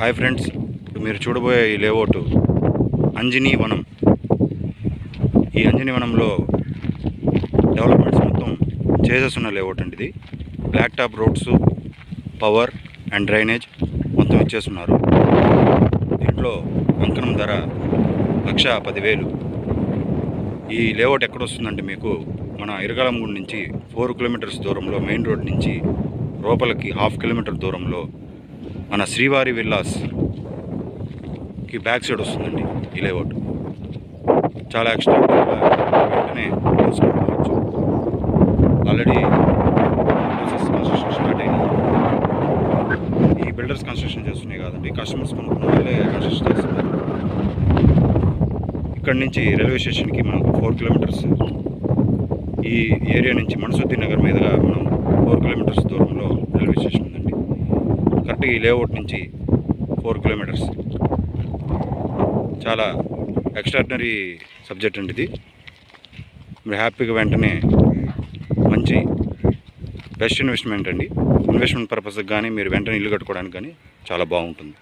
Hi friends ఇప్పుడు మీరు చూడబోయే ఈ లేఅవుట్ అంజనీ వనం. ఈ అంజనీ వనంలో డెవలప్మెంట్స్ మొత్తం చేసేస్తున్న లేఅవుట్ అండి ఇది. Black top roads power and drainage మొత్తం ఇచ్చేస్తున్నారు. దీంట్లో అంకణం ధర లక్ష పదివేలు. ఈ లేఅవుట్ ఎక్కడ వస్తుందంటే మీకు మన ఇరగాలమూడి నుంచి ఫోర్ కిలోమీటర్స్ దూరంలో మెయిన్ రోడ్ నుంచి లోపలికి హాఫ్ కిలోమీటర్ దూరంలో మన శ్రీవారి విల్లాస్కి బ్యాక్ సైడ్ వస్తుందండి ఈ లేఅవుట్. చాలా ఎక్స్ట్రా వెంటనే ఆల్రెడీ కన్స్ట్రక్షన్ స్టార్ట్ అయింది ఈ బిల్డర్స్ కన్స్ట్రక్షన్ చేస్తున్నాయి కాదండి కస్టమర్స్ కొనుక్కున్న వాళ్ళే కన్స్ట్రక్షన్ చేస్తున్నారు. ఇక్కడ నుంచి రైల్వే స్టేషన్కి మనకు ఫోర్ కిలోమీటర్స్ ఈ ఏరియా నుంచి మనసుద్దీన్ నగర్ మీద మనం ఫోర్ కిలోమీటర్స్ దూరంలో రైల్వే స్టేషన్ ఉందండి కరెక్ట్గా ఈ లేఅవుట్ నుంచి ఫోర్ కిలోమీటర్స్. చాలా ఎక్స్ట్రాడినరీ సబ్జెక్ట్ అండి ఇది. మీరు హ్యాపీగా వెంటనే మంచి బెస్ట్ ఇన్వెస్ట్మెంట్ అండి. ఇన్వెస్ట్మెంట్ పర్పస్కి కానీ మీరు వెంటనే ఇల్లు కట్టుకోవడానికి కానీ చాలా బాగుంటుంది.